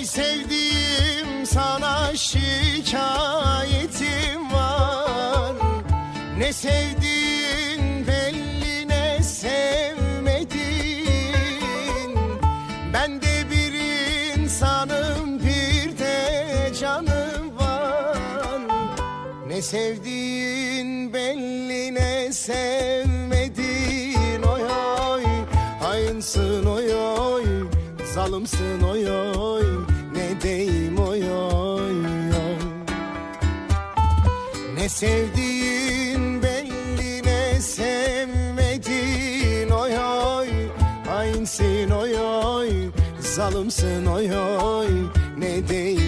Ey sevdiğim sana şikayetim var. Ne sevdiğin belli ne sevmedin Ben de bir insanım bir de canım var. Ne sevdiğin belli ne sevmedin Oy oy Hayınsın oy oy Zalımsın oy oy Ne deyim oy oy oy. Ne sevdiğin belli ne sevmedin Oy oy. Hainsin oy oy. Zalımsın oy oy. Ne oy